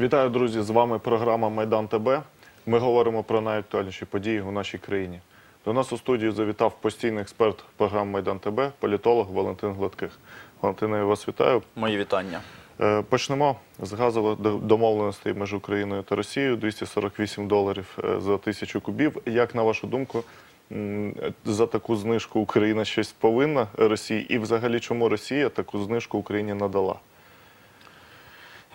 Вітаю, друзі! З вами програма Майдан ТБ. Ми говоримо про найактуальніші події у нашій країні. До нас у студію завітав постійний експерт програми Майдан ТБ, політолог Валентин Гладких. Валентина, я вас вітаю. Мої вітання. Е, Почнемо з газових до- домовленостей між Україною та Росією 248 доларів е, за тисячу кубів. Як на вашу думку, за таку знижку Україна щось повинна Росії? І взагалі чому Росія таку знижку Україні надала?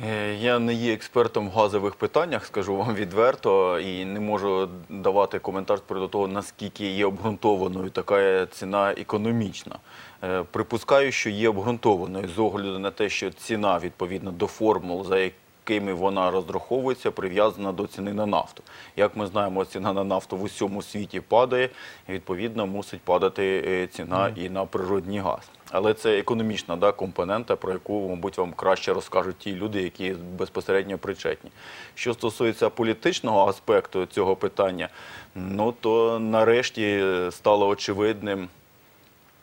Е, Я не є експертом в газових питаннях, скажу вам відверто, і не можу давати коментар про того, наскільки є обґрунтованою така ціна економічна. Е, Припускаю, що є обґрунтованою з огляду на те, що ціна відповідно до формул, за якими вона розраховується, прив'язана до ціни на нафту. Як ми знаємо, ціна на нафту в усьому світі падає, і, відповідно мусить падати е, ціна і на природній газ. Але це економічна да, компонента, про яку, мабуть, вам краще розкажуть ті люди, які безпосередньо причетні. Що стосується політичного аспекту цього питання, ну то нарешті стало очевидним.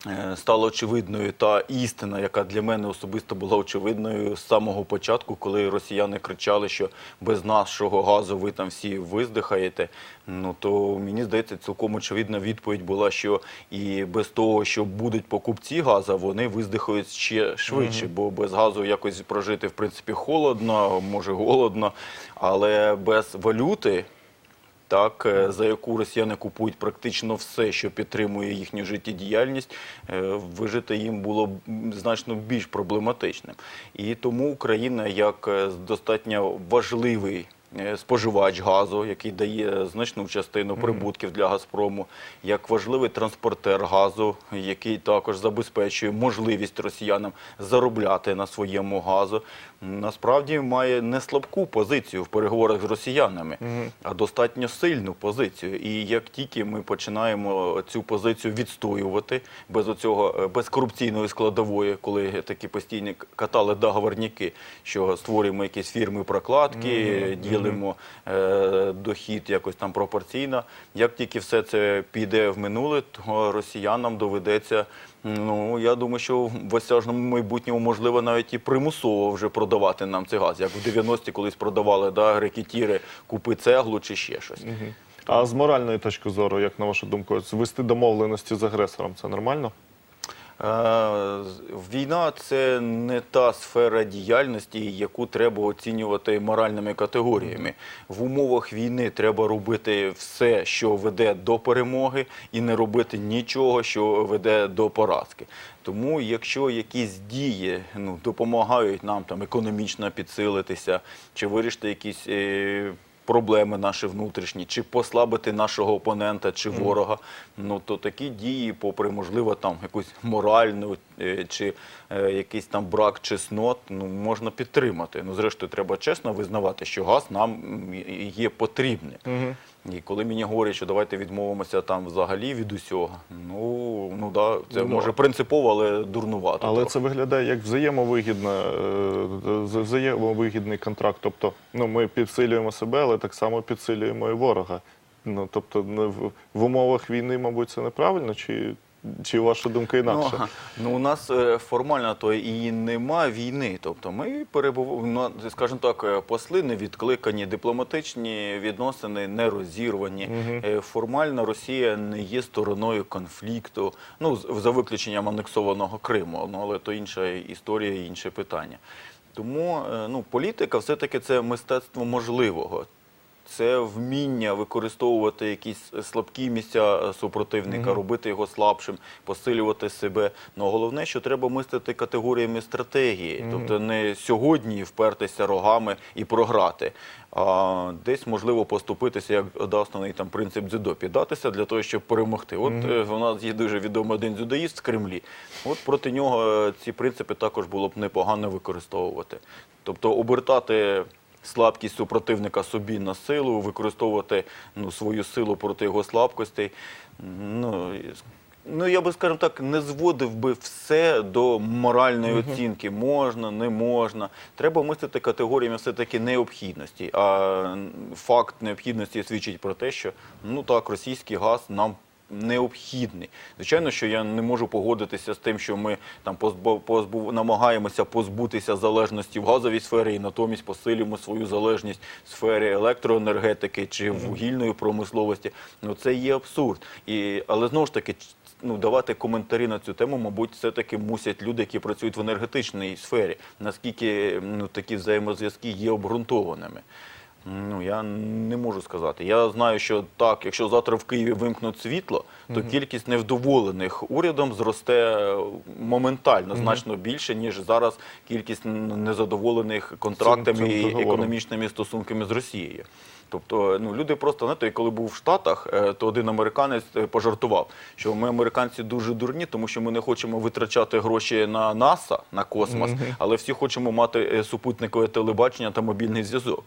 Е, Стала очевидною та істина, яка для мене особисто була очевидною з самого початку, коли росіяни кричали, що без нашого газу ви там всі виздихаєте. Ну то мені здається, цілком очевидна відповідь була, що і без того, що будуть покупці газу, вони виздихають ще швидше, бо без газу якось прожити в принципі холодно, може голодно, але без валюти так, е, за яку росіяни купують практично все, що підтримує їхню життєдіяльність, е, вижити їм було значно більш проблематичним. І тому Україна, як е, достатньо важливий споживач газу, який дає значну частину прибутків для Газпрому, як важливий транспортер газу, який також забезпечує можливість росіянам заробляти на своєму газу, насправді має не слабку позицію в переговорах з росіянами, а достатньо сильну позицію. І як тільки ми починаємо цю позицію відстоювати без оцього е, без корупційної складової, коли такі постійні катали договорняки, що створюємо якісь фірми прокладки, ділимо е, дохід якось там пропорційно. Як тільки все це піде в минуле, то росіянам доведеться. Ну, я думаю, що в осяжному майбутньому можливо навіть і примусово вже продавати нам цей газ, як в 90-ті колись продавали да, рекетіри, купи цеглу чи ще щось. А з моральної точки зору, як на вашу думку, звести домовленості з агресором це нормально? Е, Війна це не та сфера діяльності, яку треба оцінювати моральними категоріями. В умовах війни треба робити все, що веде до перемоги, і не робити нічого, що веде до поразки. Тому, якщо якісь дії ну, допомагають нам там економічно підсилитися, чи вирішити якісь. Проблеми наші внутрішні, чи послабити нашого опонента чи ворога, ну то такі дії, попри можливо там якусь моральну е, чи якийсь там брак чеснот, ну можна підтримати. Ну зрештою, треба чесно визнавати, що газ нам є потрібним. І коли мені говорять, що давайте відмовимося там взагалі від усього, ну ну да, це Ну, може принципово, але дурнувато. Але трохи. це виглядає як взаємовигідна, е, взаємовигідний контракт. Тобто, ну ми підсилюємо себе, але так само підсилюємо і ворога. Ну тобто, не в, в умовах війни, мабуть, це неправильно, чи, чи ваша думка інакша? Ну, ну у нас е, формально то і нема війни. Тобто ми перебуваємо, ну, скажімо так, е, посли не відкликані, дипломатичні відносини не розірвані. Е, Формально Росія не є стороною конфлікту. Ну за виключенням анексованого Криму. Ну але то інша історія, інше питання. Тому ну, політика все-таки це мистецтво можливого. Це вміння використовувати якісь слабкі місця е, супротивника, робити його слабшим, посилювати себе. Ну головне, що треба мислити категоріями стратегії, тобто не сьогодні впертися рогами і програти, а десь можливо поступитися, як основний там принцип дзюдо, піддатися для того, щоб перемогти. От е, у нас є дуже відомий один дзюдоїст в Кремлі. От проти нього е, ці принципи також було б непогано використовувати. Тобто обертати слабкість супротивника собі на силу, використовувати ну, свою силу проти його слабкостей. Ну, ну, я би, скажімо так, не зводив би все до моральної оцінки. Можна, не можна. Треба мислити категоріями все-таки необхідності. А факт необхідності свідчить про те, що ну так, російський газ нам необхідний. Звичайно, що я не можу погодитися з тим, що ми там позбув, намагаємося позбутися залежності в газовій сфері і натомість посилюємо свою залежність в сфері електроенергетики чи вугільної промисловості. Ну це є абсурд. І, але знову ж таки. Ну, давати коментарі на цю тему, мабуть, все-таки мусять люди, які працюють в енергетичній сфері. Наскільки ну, такі взаємозв'язки є обґрунтованими. Ну, я не можу сказати. Я знаю, що так, якщо завтра в Києві вимкнуть світло, то кількість невдоволених урядом зросте моментально моментально, значно більше, ніж зараз кількість незадоволених контрактами Цим- цим і економічними стосунками з Росією. Тобто, ну люди просто знаєте, коли був в Штатах, е, то один американець е, пожартував, що ми американці дуже дурні, тому що ми не хочемо витрачати гроші на НАСА, на космос, але всі хочемо мати е, супутникове телебачення та мобільний зв'язок.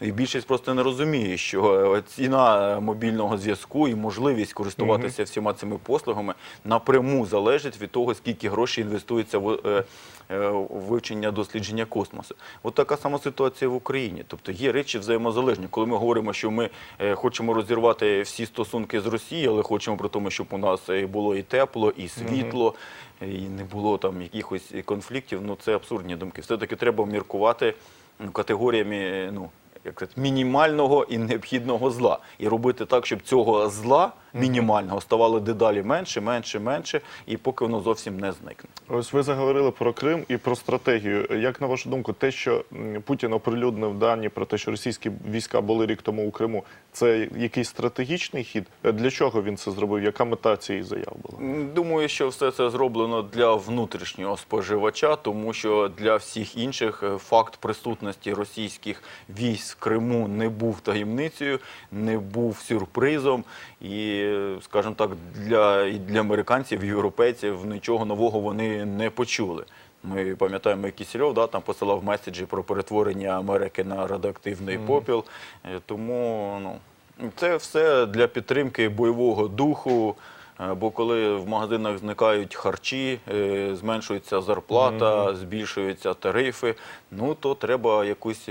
І більшість просто не розуміє, що е, ціна е, мобільного зв'язку і можливість користуватися всіма цими послугами напряму залежить від того, скільки грошей інвестується в е, е, в вивчення дослідження космосу. От така сама ситуація в Україні. Тобто є речі взаємозалежні. Коли ми говоримо, що ми е, хочемо розірвати всі стосунки з Росією, але хочемо про тому, щоб у нас е, було і тепло, і світло, і не було там якихось конфліктів. Ну це абсурдні думки. Все таки треба міркувати ну, категоріями. е, Ну як сказати, мінімального і необхідного зла, і робити так, щоб цього зла мінімального ставало дедалі менше, менше, менше, і поки воно зовсім не зникне. Ось ви заговорили про Крим і про стратегію. Як на вашу думку, те, що Путін оприлюднив дані про те, що російські війська були рік тому у Криму, це якийсь стратегічний хід? Для чого він це зробив? Яка мета цієї заяв була? Думаю, що все це зроблено для внутрішнього споживача, тому що для всіх інших е, факт присутності російських військ в Криму не був таємницею, не був сюрпризом. І, скажімо так, для, і для американців, і європейців нічого нового вони не почули. Ми пам'ятаємо, Кісельов да, там посилав меседжі про перетворення Америки на радіоактивний попіл. Е, Тому ну, це все для підтримки бойового духу. Е, Бо коли в магазинах зникають харчі, е, зменшується зарплата, збільшуються тарифи, ну то треба якусь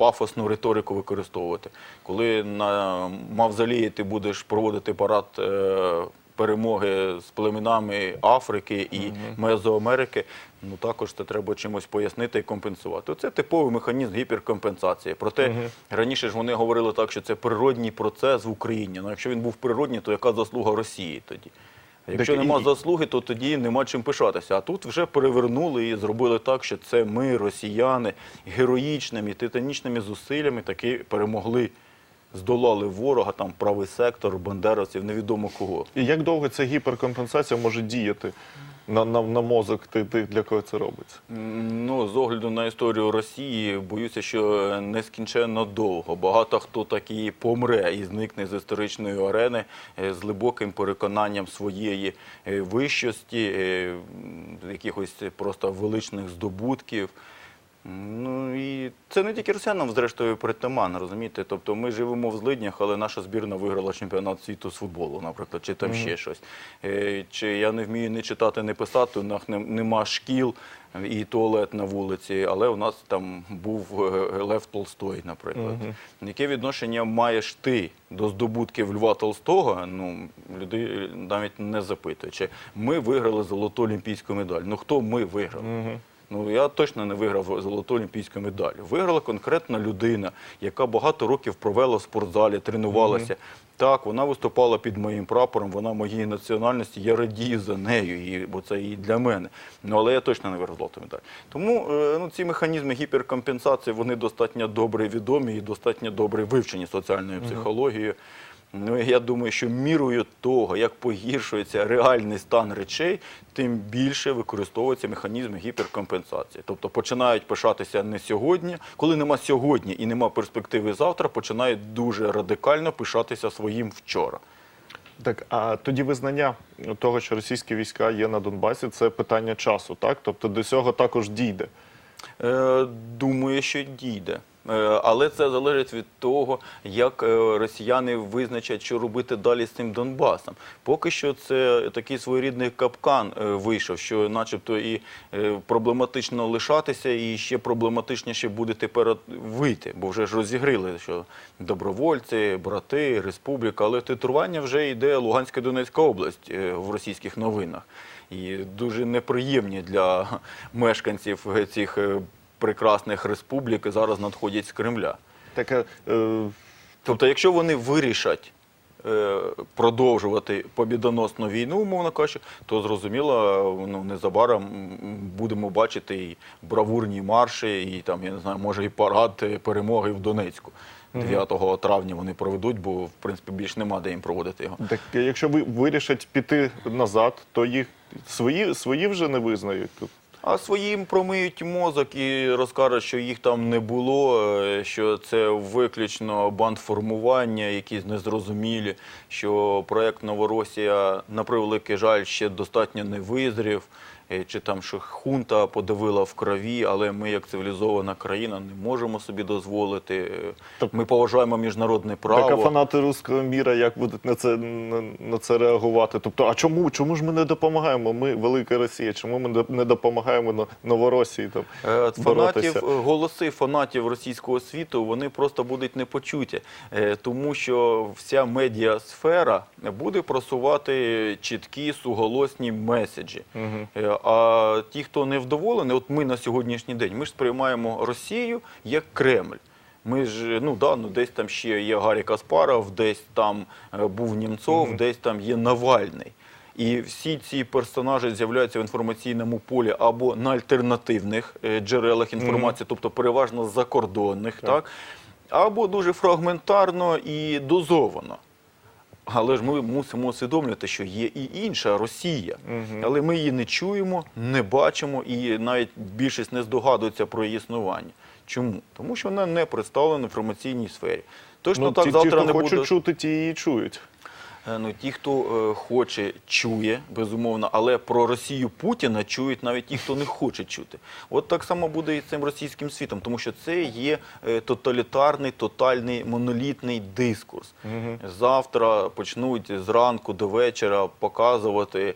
пафосну риторику використовувати. Коли на мавзолеї ти будеш проводити парад е, перемоги з племенами Африки і Мезоамерики, ну також це треба чимось пояснити і компенсувати. Це типовий механізм гіперкомпенсації. Проте раніше ж вони говорили так, що це природній процес в Україні. Ну якщо він був природній, то яка заслуга Росії тоді? Якщо Так і- нема заслуги, то тоді нема чим пишатися. А тут вже перевернули і зробили так, що це ми, росіяни, героїчними, титанічними зусиллями таки перемогли, здолали ворога, там правий сектор, бандеровців, невідомо кого. І як довго ця гіперкомпенсація може діяти на, на, на мозок тих, ти, для кого це робиться? Ну, з огляду на історію Росії, боюся, що нескінченно довго. Багато хто таки помре і зникне з історичної арени е, з глибоким переконанням своєї е, вищості, е, якихось просто величних здобутків. Ну і це не тільки росіянам, зрештою, притаманно, розумієте? Тобто ми живемо в злиднях, але наша збірна виграла чемпіонат світу з футболу, наприклад, чи там ще щось. Е, Чи я не вмію не читати, не писати, у нас нема шкіл і туалет на вулиці, але у нас там був е, Лев Толстой, наприклад. Яке відношення маєш ти до здобутків Льва Толстого? Ну, люди навіть не запитують. Чи ми виграли золоту олімпійську медаль. Ну хто ми виграли? Ну я точно не виграв золоту олімпійську медаль. Виграла конкретна людина, яка багато років провела в спортзалі, тренувалася. Так, вона виступала під моїм прапором, вона моєї національності, я радію за нею, і, бо це і для мене. Ну але я точно не виграв золоту медаль. Тому е, ну, ці механізми гіперкомпенсації вони достатньо добре відомі і достатньо добре вивчені соціальною психологією. Ну, я думаю, що мірою того, як погіршується реальний стан речей, тим більше використовуються механізми гіперкомпенсації. Тобто починають пишатися не сьогодні, коли нема сьогодні і нема перспективи завтра, починають дуже радикально пишатися своїм вчора. Так, а тоді визнання того, що російські війська є на Донбасі, це питання часу, так? Тобто до цього також дійде. Е, думаю, що дійде. Е, Але це залежить від того, як е, росіяни визначать, що робити далі з цим Донбасом. Поки що це такий своєрідний капкан е, вийшов, що начебто і проблематично лишатися, і ще проблематичніше буде тепер вийти, бо вже ж розігрили, що добровольці, брати, республіка, але титрування вже йде Луганська Донецька область в російських новинах. І дуже неприємні для мешканців цих прекрасних республік зараз надходять з Кремля. Таке, е, Тобто, якщо вони вирішать е, продовжувати побідоносну війну, умовно кажучи, то зрозуміло, ну незабаром будемо бачити і бравурні марші, і там я не знаю, може і парад е, перемоги в Донецьку. 9 травня вони проведуть, бо в принципі більш нема де їм проводити його. так, якщо ви вирішать піти назад, то їх свої, свої вже не визнають тут. А своїм промиють мозок і розкажуть, що їх там не було, е, що це виключно бандформування, якісь незрозумілі, що проект Новоросія, на превеликий жаль, ще достатньо не визрів, чи там що хунта подавила в крові, але ми, як цивілізована країна, не можемо собі дозволити. Е, Тобто- Ми поважаємо міжнародне право. Так, а фанати руського міра як будуть на це на, на це реагувати? Тобто, а чому? Чому ж ми не допомагаємо? Ми велика Росія. Чому ми не- допомагаємо на Новоросії там Е, боротися? Фанатів, е, голоси фанатів російського світу вони просто будуть непочуті, е, тому що вся медіасфера буде просувати чіткі суголосні меседжі. Е, А ті, хто не вдоволений, от ми на сьогоднішній день, ми ж сприймаємо Росію як Кремль. Ми ж ну да, ну десь там ще є Гаррі Каспаров, десь там е, був Німцов, десь там є Навальний. І всі ці персонажі з'являються в інформаційному полі або на альтернативних е, джерелах інформації, тобто переважно закордонних, так. або дуже фрагментарно і дозовано. Але ж ми мусимо усвідомлювати, що є і інша Росія, але ми її не чуємо, не бачимо і навіть більшість не здогадується про її існування. Чому? Тому що вона не представлена в інформаційній сфері. Точно Ну, так ті, завтра ті, хто не хочуть буде. чути, ті її чують. Е, Ну, ті, хто е, хоче, чує, безумовно, але про Росію Путіна чують навіть ті, хто не хоче чути. От так само буде і цим російським світом, тому що це є е, тоталітарний, тотальний, монолітний дискурс. Завтра почнуть зранку до вечора показувати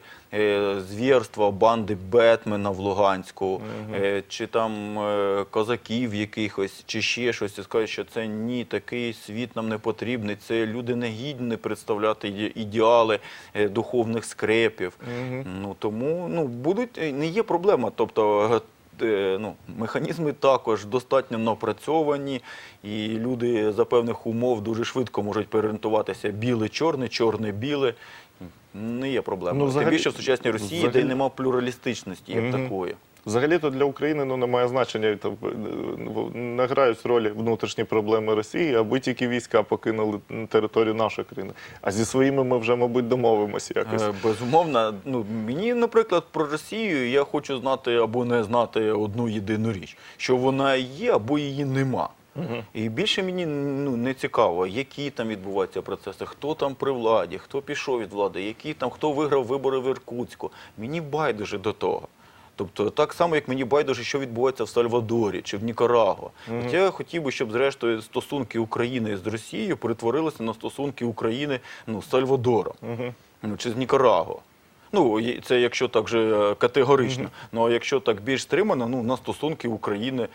звірства банди Бетмена в Луганську, е, чи там е, козаків якихось, чи ще щось, і скажуть, що це ні, такий світ нам не потрібний. Це люди не гідні представляти ідеали е, духовних скрепів. Ну тому ну будуть е, не є проблема. Тобто. е, е, Ну, механізми також достатньо напрацьовані, і люди за певних умов дуже швидко можуть переорієнтуватися біле-чорне, чорне-біле. Не є проблема. Ну, взагалі- Тим більше в сучасній Росії, де взагалі- нема плюралістичності як Мгм. такої. Взагалі-то для України ну, немає значення. Там, е, не грають ролі внутрішні проблеми Росії, аби тільки війська покинули територію нашої країни. А зі своїми ми вже, мабуть, домовимося якось. Е, Безумовно, ну мені, наприклад, про Росію я хочу знати або не знати одну єдину річ, що вона є або її нема. І більше мені ну, не цікаво, які там відбуваються процеси, хто там при владі, хто пішов від влади, які там, хто виграв вибори в Іркутську. Мені байдуже до того. Тобто так само, як мені байдуже, що відбувається в Сальвадорі чи в Нікарагуа. От я хотів би, щоб зрештою стосунки України з Росією перетворилися на стосунки України ну, з Сальвадором ну, чи з Нікарагуа. Ну, це якщо так же е, категорично. Ну а якщо так більш стримано, ну на стосунки України,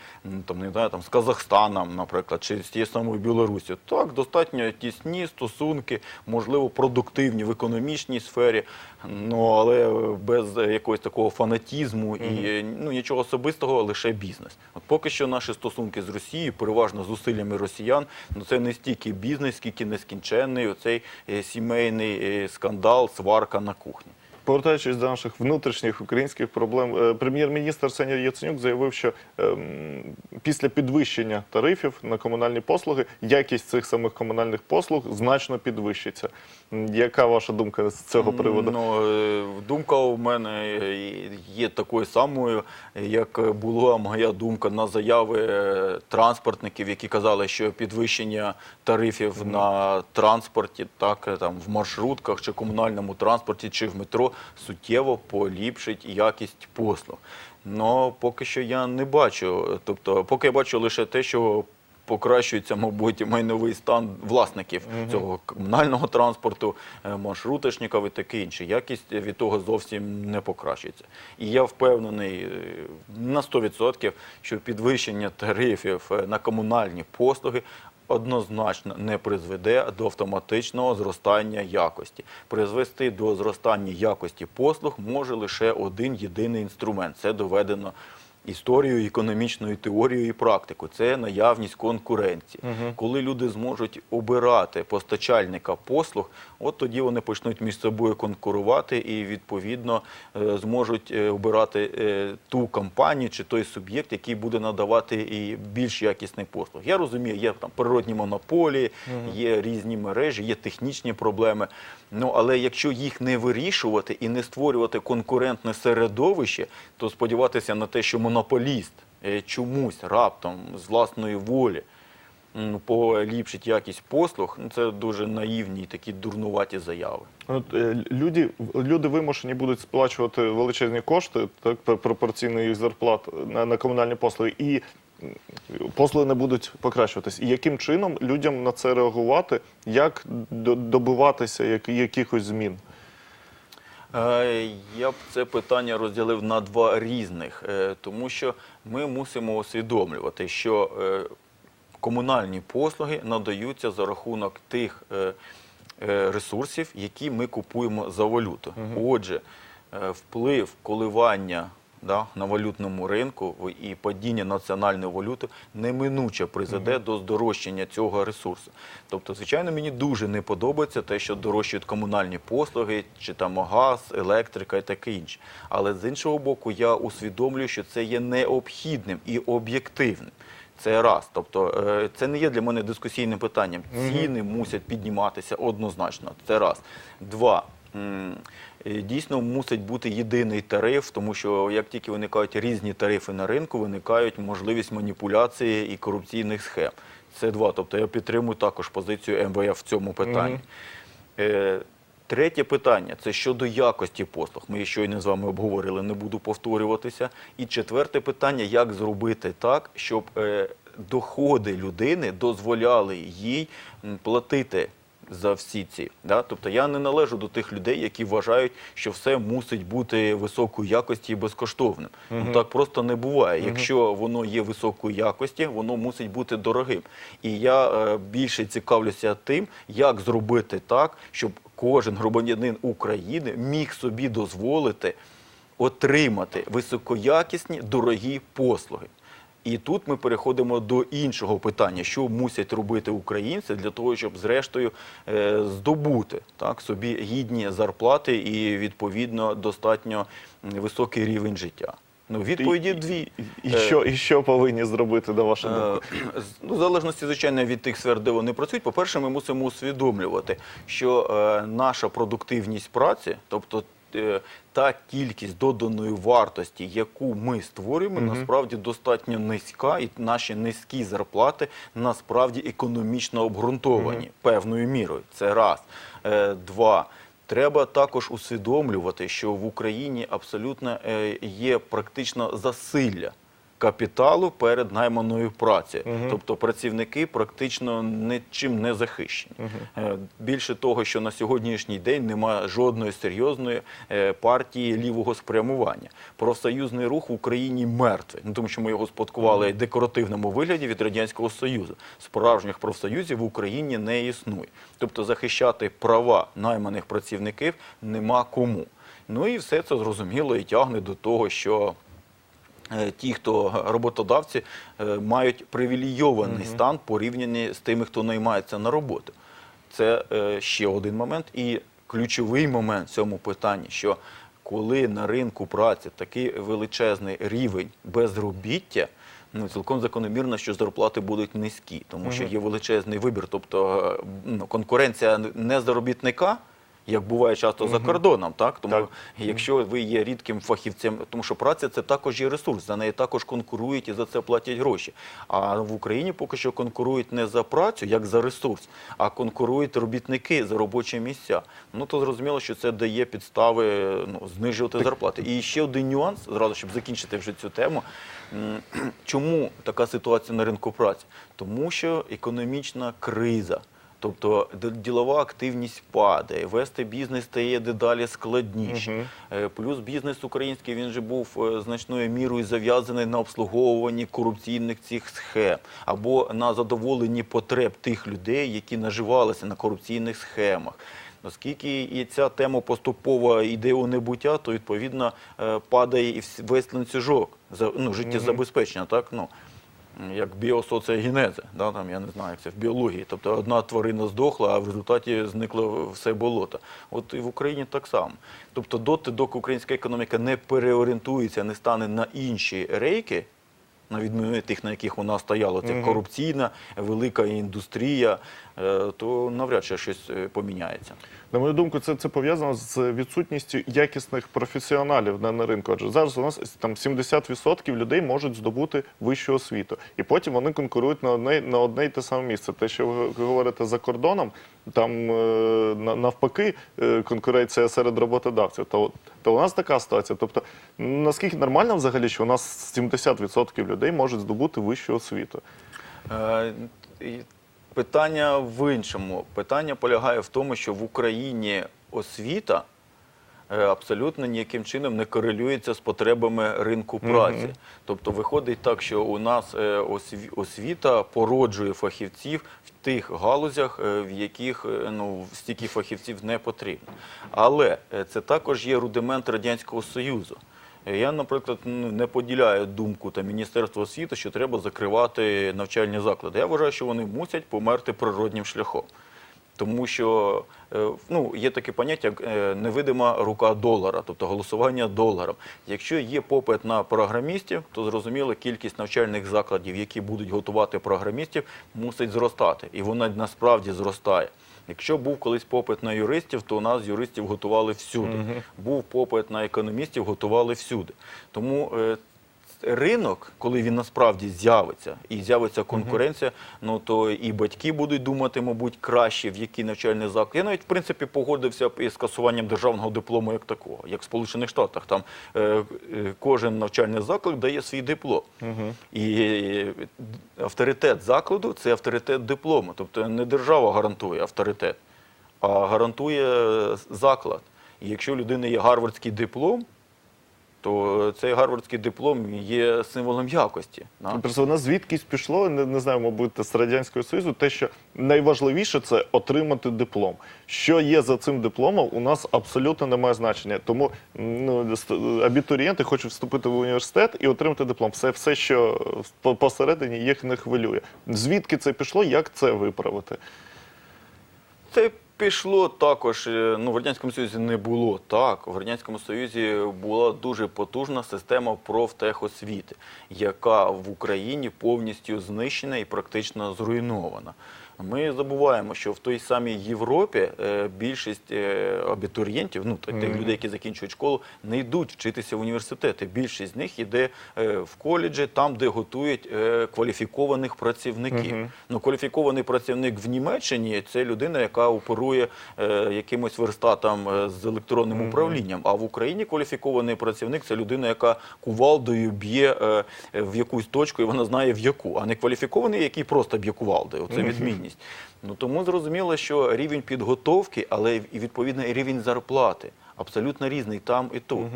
там не знаю, там з Казахстаном, наприклад, чи з тією самою Білорусі, так достатньо тісні стосунки, можливо, продуктивні в економічній сфері, ну але е, без е, якогось такого фанатізму і е, ну нічого особистого, лише бізнес. От поки що наші стосунки з Росією, переважно зусиллями росіян, ну це не стільки бізнес, скільки нескінченний оцей сімейний скандал, сварка на кухні. Повертаючись до наших внутрішніх українських проблем, е, прем'єр-міністр Арсеній Яценюк заявив, що ем, після підвищення тарифів на комунальні послуги якість цих самих комунальних послуг значно підвищиться. Яка ваша думка з цього приводу? Ну, е, думка у мене є такою самою, як була моя думка на заяви е, транспортників, які казали, що підвищення тарифів на транспорті, так е, там в маршрутках чи комунальному транспорті, чи в метро суттєво поліпшить якість послуг. Но поки що я не бачу. Тобто, поки я бачу лише те, що покращується, мабуть, майновий стан власників цього комунального транспорту, е, маршруточників і таке інше. Якість від того зовсім не покращується. І я впевнений е, на 100%, що підвищення тарифів е, на комунальні послуги однозначно не призведе до автоматичного зростання якості. Призвести до зростання якості послуг може лише один єдиний інструмент. Це доведено історією, економічною теорією і практикою. Це наявність конкуренції. Коли люди зможуть обирати постачальника послуг, от тоді вони почнуть між собою конкурувати і відповідно е, зможуть е, обирати е, ту компанію чи той суб'єкт, який буде надавати і більш якісний послуг. Я розумію, є там природні монополії, є різні мережі, є технічні проблеми. Ну але якщо їх не вирішувати і не створювати конкурентне середовище, то сподіватися на те, що монополіст е, чомусь раптом з власної волі поліпшить якість послуг, ну це дуже наївні такі дурнуваті заяви. От, е, люди, люди вимушені будуть сплачувати величезні кошти, так, пропорційно їх зарплат на, на комунальні послуги, і послуги не будуть покращуватись. І яким чином людям на це реагувати, як до- добиватися якихось змін? Е, Я б це питання розділив на два різних, е, тому що ми мусимо усвідомлювати, що е, комунальні послуги надаються за рахунок тих ресурсів, які ми купуємо за валюту. Отже, вплив коливання да, на валютному ринку і падіння національної валюти неминуче призведе до здорожчання цього ресурсу. Тобто, звичайно, мені дуже не подобається те, що дорожчають комунальні послуги, чи там газ, електрика і таке інше. Але з іншого боку, я усвідомлюю, що це є необхідним і об'єктивним. Це раз. Тобто е, це не є для мене дискусійним питанням. Ціни мусять підніматися однозначно. Це раз. Два. Е, Дійсно мусить бути єдиний тариф, тому що як тільки виникають різні тарифи на ринку, виникають можливість маніпуляції і корупційних схем. Це два. Тобто я підтримую також позицію МВФ в цьому питанні. Е, Третє питання це щодо якості послуг. Ми щойно з вами обговорили, не буду повторюватися. І четверте питання: як зробити так, щоб е, доходи людини дозволяли їй платити за всі ці. Да? Тобто я не належу до тих людей, які вважають, що все мусить бути високої якості і безкоштовним. Ну, так просто не буває. Якщо воно є високої якості, воно мусить бути дорогим. І я е, більше цікавлюся тим, як зробити так, щоб кожен громадянин України міг собі дозволити отримати високоякісні дорогі послуги. І тут ми переходимо до іншого питання, що мусять робити українці для того, щоб зрештою е, здобути так собі гідні зарплати і відповідно достатньо високий рівень життя. Ну відповіді дві. І, що, і що повинні зробити, на вашу Е, думку? Ну, в залежності, звичайно, від тих сфер, де вони працюють. По-перше, ми мусимо усвідомлювати, що е, наша продуктивність праці, тобто та кількість доданої вартості, яку ми створюємо, насправді достатньо низька, і наші низькі зарплати насправді економічно обґрунтовані певною мірою. Це раз. Е, Два. Треба також усвідомлювати, що в Україні абсолютно е, є практично засилля капіталу перед найманою працею. Тобто працівники практично нічим не захищені. Е, Більше того, що на сьогоднішній день немає жодної серйозної е, партії лівого спрямування. Профсоюзний рух в Україні мертвий, ну, тому що ми його спадкували в декоративному вигляді від Радянського Союзу. Справжніх профсоюзів в Україні не існує. Тобто захищати права найманих працівників нема кому. Ну і все це зрозуміло і тягне до того, що ті, хто роботодавці, е, мають привілейований стан порівняні з тими, хто наймається на роботу. Це е, ще один момент. І ключовий момент в цьому питанні, що коли на ринку праці такий величезний рівень безробіття, ну цілком закономірно, що зарплати будуть низькі, тому що є величезний вибір. Тобто е, ну, конкуренція не заробітника Як буває часто за кордоном, так тому Так. якщо ви є рідким фахівцем, тому що праця це також є ресурс, за неї також конкурують і за це платять гроші. А в Україні поки що конкурують не за працю, як за ресурс, а конкурують робітники за робочі місця. Ну то зрозуміло, що це дає підстави ну, знижувати зарплати. І ще один нюанс, зразу щоб закінчити вже цю тему. Чому така ситуація на ринку праці? Тому що економічна криза. Тобто ділова активність падає, вести бізнес стає дедалі складніше. Е, Плюс бізнес український він же був е, значною мірою зав'язаний на обслуговуванні корупційних цих схем або на задоволенні потреб тих людей, які наживалися на корупційних схемах. Оскільки і ця тема поступово йде у небуття, то відповідно е, падає і весь ланцюжок ну, життєзабезпечення, так ну як біосоціогенези, да, там, я не знаю, як це в біології. Тобто одна тварина здохла, а в результаті зникло все болото. От і в Україні так само. Тобто, доти, доки українська економіка не переорієнтується, не стане на інші рейки, на відміну тих, на яких вона стояла, це корупційна, велика індустрія, то навряд чи щось е, поміняється. На мою думку, це, це пов'язано з відсутністю якісних професіоналів на, на ринку. Адже зараз у нас там 70% людей можуть здобути вищу освіту, і потім вони конкурують на одне, на одне й те саме місце. Те, що ви говорите за кордоном, там е, навпаки е, конкуренція серед роботодавців. То, то у нас така ситуація. Тобто, наскільки нормально взагалі, що у нас 70% людей можуть здобути вищу освіту? Питання в іншому. Питання полягає в тому, що в Україні освіта е, абсолютно ніяким чином не корелюється з потребами ринку праці. Тобто виходить так, що у нас е, осві- освіта породжує фахівців в тих галузях, е, в яких ну, стільки фахівців не потрібно. Але це також є рудимент Радянського Союзу. Я, наприклад, ну, не поділяю думку та Міністерства освіти, що треба закривати навчальні заклади. Я вважаю, що вони мусять померти природнім шляхом. Тому що е, ну, є таке поняття, як е, невидима рука долара, тобто голосування доларом. Якщо є попит на програмістів, то зрозуміло, кількість навчальних закладів, які будуть готувати програмістів, мусить зростати. І вона насправді зростає. Якщо був колись попит на юристів, то у нас юристів готували всюди. Був попит на економістів, готували всюди. Тому е, ринок, коли він насправді з'явиться і з'явиться конкуренція, ну то і батьки будуть думати, мабуть, краще в який навчальний заклад. Я навіть в принципі погодився із скасуванням державного диплому як такого, як в Сполучених Штатах. Там е, е, кожен навчальний заклад дає свій диплом. І е, авторитет закладу це авторитет диплому. Тобто не держава гарантує авторитет, а гарантує заклад. І якщо у людини є гарвардський диплом, то цей гарвардський диплом є символом якості. да. Просто нас звідкись пішло, не, не знаю, мабуть, з Радянського Союзу, те, що найважливіше це отримати диплом. Що є за цим дипломом, у нас абсолютно немає значення. Тому ну, абітурієнти хочуть вступити в університет і отримати диплом. Все, все що посередині їх не хвилює. Звідки це пішло, як це виправити? Це пішло також. е, Ну, в Радянському Союзі не було так. В Радянському Союзі була дуже потужна система профтехосвіти, яка в Україні повністю знищена і практично зруйнована. Ми забуваємо, що в той самій Європі е, більшість е, абітурієнтів, ну тих людей, які закінчують школу, не йдуть вчитися в університети. Більшість з них йде е, в коледжі, там, де готують кваліфікованих працівників. Ну, кваліфікований працівник в Німеччині це людина, яка оперує якимось верстатом з електронним управлінням. А в Україні кваліфікований працівник це людина, яка кувалдою б'є в якусь точку, і вона знає в яку, а не кваліфікований, який просто б'є кувалдою. Це відмінність. Ну тому зрозуміло, що рівень підготовки, але і відповідно і рівень зарплати абсолютно різний там і тут.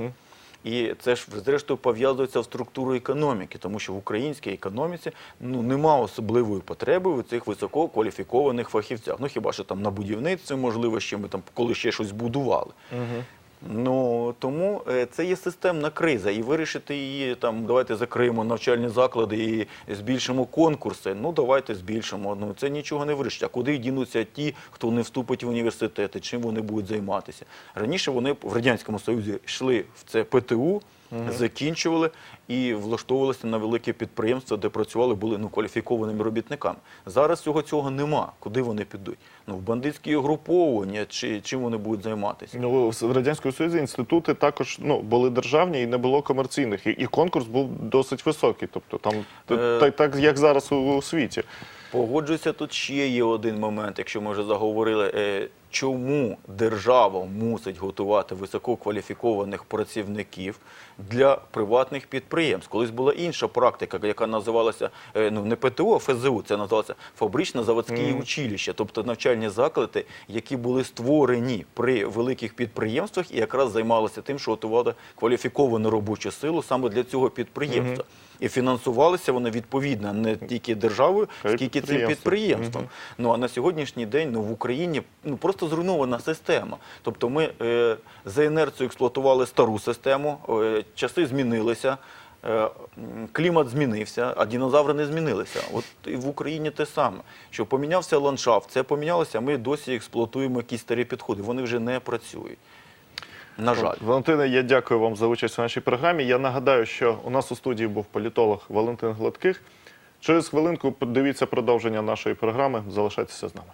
І це ж зрештою пов'язується в структуру економіки, тому що в українській економіці ну нема особливої потреби у цих висококваліфікованих фахівцях. Ну хіба що там на будівництві, можливо, ще ми там коли ще щось будували. Ну тому е, це є системна криза, і вирішити її там давайте закриємо навчальні заклади і збільшимо конкурси. Ну давайте збільшимо. Ну це нічого не вирішить. А куди дінуться ті, хто не вступить в університети, чим вони будуть займатися? Раніше вони в радянському союзі йшли в це ПТУ. Закінчували і влаштовувалися на великі підприємства, де працювали, були ну, кваліфікованими робітниками. Зараз всього цього нема. Куди вони підуть? Ну, в бандитські угруповання, чи чим вони будуть займатися? Ну, в Радянському Союзі інститути також ну, були державні і не було комерційних. І, і конкурс був досить високий. Тобто там Е, так, так як зараз у, у світі. Погоджуюся, тут ще є один момент, якщо ми вже заговорили, е, чому держава мусить готувати висококваліфікованих працівників для приватних підприємств. Колись була інша практика, яка називалася е, ну не ПТО, а ФЗУ, це називалося фабрично-заводські училища, тобто навчальні заклади, які були створені при великих підприємствах і якраз займалися тим, що готували кваліфіковану робочу силу саме для цього підприємства. І фінансувалися вони відповідно не тільки державою, скільки цим підприємством. Ну а на сьогоднішній день ну, в Україні ну просто зруйнована система. Тобто ми е, за інерцією експлуатували стару систему, е, часи змінилися. е, Клімат змінився, а динозаври не змінилися. От і в Україні те саме, що помінявся ландшафт, це помінялося, ми досі експлуатуємо якісь старі підходи. Вони вже не працюють. На жаль. Валентина, я дякую вам за участь у нашій програмі. Я нагадаю, що у нас у студії був політолог Валентин Гладких. Через хвилинку подивіться продовження нашої програми. Залишайтеся з нами.